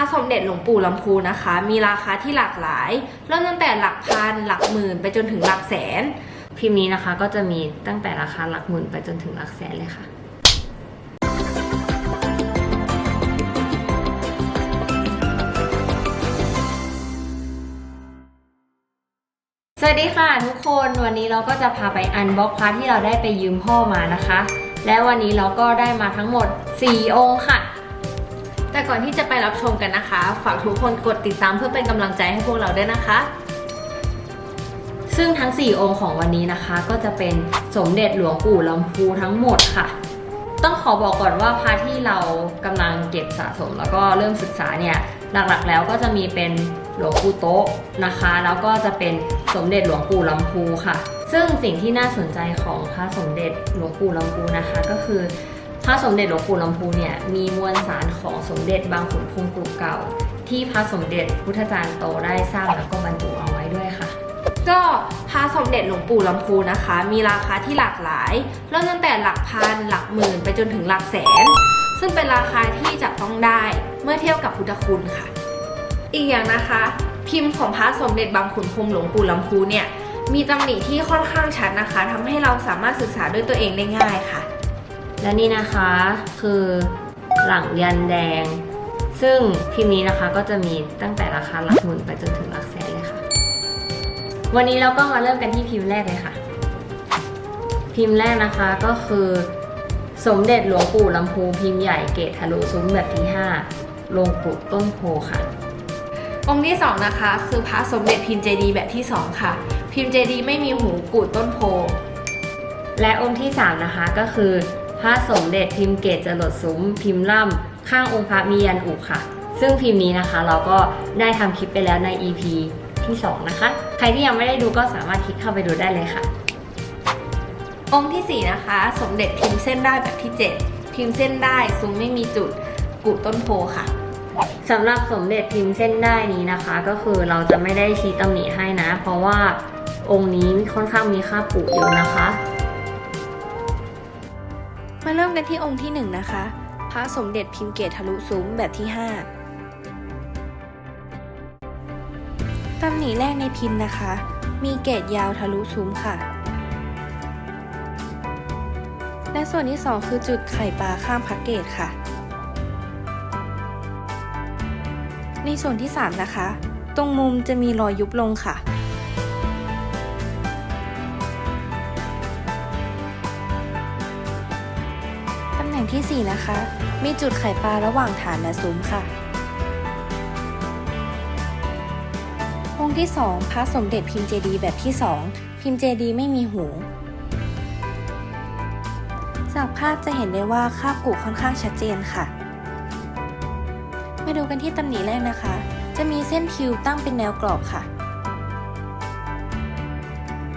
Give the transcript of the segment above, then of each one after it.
ระสมเด็จหลวงปู่ลำพูนะคะ มีราคาที่หลากหลาย เริ่มตั้งแต่หลักพันหลักหมื่นไปจนถึงหลักแสน พิมพ์นี้นะคะก็จะมีตั้งแต่ราคาหลักหมื่นไปจนถึงหลักแสนเลยค่ะสวัสดีค่ะทุกคนวันนี้เราก็จะพาไปอันบ็อกพาร์ทที่เราได้ไปยืมพ่อมานะคะ และวันนี้เราก็ได้มาทั้งหมด 4 องค์ค่ะ แต่ก่อนที่จะไปรับชมกันนะคะ ฝากทุกคนกดติดตามเพื่อเป็นกำลังใจให้พวกเราด้วยนะคะ ซึ่งทั้ง 4 องค์ของวันนี้นะคะ ก็จะเป็นสมเด็จหลวงปู่ลำพูทั้งหมดค่ะ ต้องขอบอกก่อนว่าพร์ทที่เรากำลังเก็บสะสม แล้วก็เริ่มศึกษาเนี่ยหลักๆ แล้วก็จะมีเป็นหลวงปู่โต๊ะนะคะ แล้วก็จะเป็นสมเด็จหลวงปู่ลำพูค่ะ ซึ่งสิ่งที่น่าสนใจของพระสมเด็จหลวงปู่ลำพูนะคะ ก็คือ พระสมเด็จหลวงปู่ลำพูเนี่ยมีมวลสารของสมเด็จบางขุนพรมกรุเก่า ที่พระสมเด็จพุทธจารย์โตได้สร้างแล้วก็บรรจุเอาไว้ด้วยค่ะ ก็พระสมเด็จหลวงปู่ลำพูนะคะ มีราคาที่หลากหลายเริ่มตั้งแต่หลักพันหลักหมื่นไปจนถึงหลักแสน ซึ่งเป็นราคาที่จับต้องได้เมื่อเทียบกับพุทธคุณค่ะ อีกอย่างนะคะ พิมพ์ของพระสมเด็จบางขุนพรหมหลวงปู่ลำพูเนี่ยมีตำหนิที่ค่อนข้างชัดนะคะทำให้เราสามารถศึกษาด้วยตัวเองได้ง่ายค่ะ และนี่นะคะคือหลังยันแดง ซึ่งพิมพ์นี้นะคะก็จะมีตั้งแต่ราคาหลักหมื่นไปจนถึงหลักแสนเลยค่ะ วันนี้เราก็มาเริ่มกันที่พิมพ์แรกเลยค่ะ พิมพ์แรกนะคะก็คือ สมเด็จหลวงปู่ลำพูพิมพ์ใหญ่เกตทะลุซุ้มแบบที่ 5 ลงปลุกต้นโพค่ะ องค์ที่สองนะคะคือพระสมเด็จพิมพ์เจดีย์แบบที่สองค่ะ พิมพ์เจดีย์ไม่มีหูกูดต้นโพและองค์ที่ 3 นะคะก็คือ พระสมเด็จพิมพ์เกตจรดซุ้มพิมพ์ล่ำข้างองค์พระมียันอุค่ะ ซึ่งพิมพ์นี้นะคะ เราก็ได้ทำคลิปไปแล้วใน EP ที่ 2 นะคะ ใครที่ยังไม่ได้ดูก็สามารถคลิกเข้าไปดูได้เลยค่ะ องค์ที่สี่นะคะ สมเด็จพิมพ์เส้นได้แบบที่เจ็ดพิมพ์เส้นได้ซุ้มไม่มีจุดกูดต้นโพค่ะสำหรับสมเด็จพิมพ์เส้นได้นี้นะคะ ก็คือเราจะไม่ได้ชี้ตำหนิให้นะ เพราะว่าองค์นี้ค่อนข้างมีค่าปุเยอะนะคะ มาเริ่มกันที่องค์ที่หนึ่งนะคะ พระสมเด็จพิมพ์เกตทะลุซุ้มแบบที่ห้าตำหนิแรกในพิมพ์นะคะ มีเกตยาวทะลุซุ้มค่ะ และส่วนที่สองคือจุดไข่ปลาข้ามพักเกตค่ะ ในส่วนที่ 3 นะคะ ตรงมุมจะมีรอยยุบลงค่ะ ที่ 4 นะคะ มีจุดไข่ปลาระหว่างฐานและซุ้มค่ะ องค์ที่ 2 พระสมเด็จพิมพ์เจดีแบบที่ 2 พิมพ์เจดีไม่มีหู จากภาพจะเห็นได้ว่าคาบกุค่อนข้างชัดเจนค่ะ มาดูกันที่ตำหนิแรกนะคะ จะมีเส้นคิวตั้งเป็นแนวกรอบค่ะ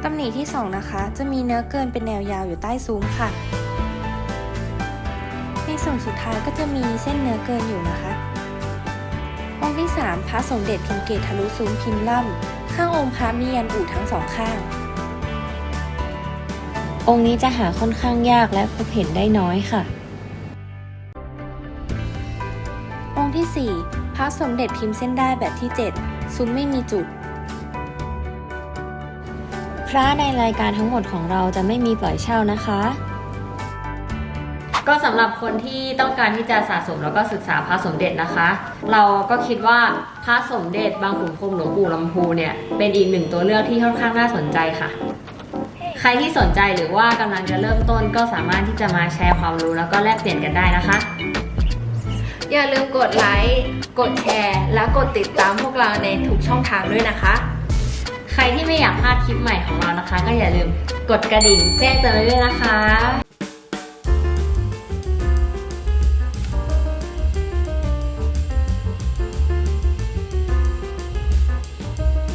ตำหนิที่ 2 นะคะ จะมีเนื้อเกินเป็นแนวยาวอยู่ใต้ซุ้มค่ะ ในส่วนสุดท้ายก็จะมีเส้นเนื้อเกินอยู่นะคะ องค์ที่ 3 พระสมเด็จพิมเกตทะลุซุ้มพิมพ์ล่ำข้างองค์พระมียันอู่ทั้งสองข้าง องค์นี้จะหาค่อนข้างยากและพบเห็นได้น้อยค่ะ องค์ที่ 4 พระสมเด็จพิมพ์เส้นได้แบบที่ 7 ซุ้มไม่มีจุดพระในรายการทั้งหมดของเราจะไม่มีปล่อยเช่านะคะ ก็สำหรับคนที่ต้องการที่จะสะสมแล้วก็ศึกษาพระสมเด็จนะคะ เราก็คิดว่าพระสมเด็จบางขุนพรหมหลวงปู่ลำพูเนี่ยเป็นอีกหนึ่งตัวเลือกที่ค่อนข้างน่าสนใจค่ะ ใครที่สนใจหรือว่ากำลังจะเริ่มต้นก็สามารถที่จะมาแชร์ความรู้แล้วก็แลกเปลี่ยนกันได้นะคะ อย่าลืมกดไลค์กดแชร์ และกดติดตามพวกเราในทุกช่องทางด้วยนะคะ ใครที่ไม่อยากพลาดคลิปใหม่ของเรานะคะ ก็อย่าลืมกดกระดิ่งแจ้งเตือนไว้ด้วยนะคะ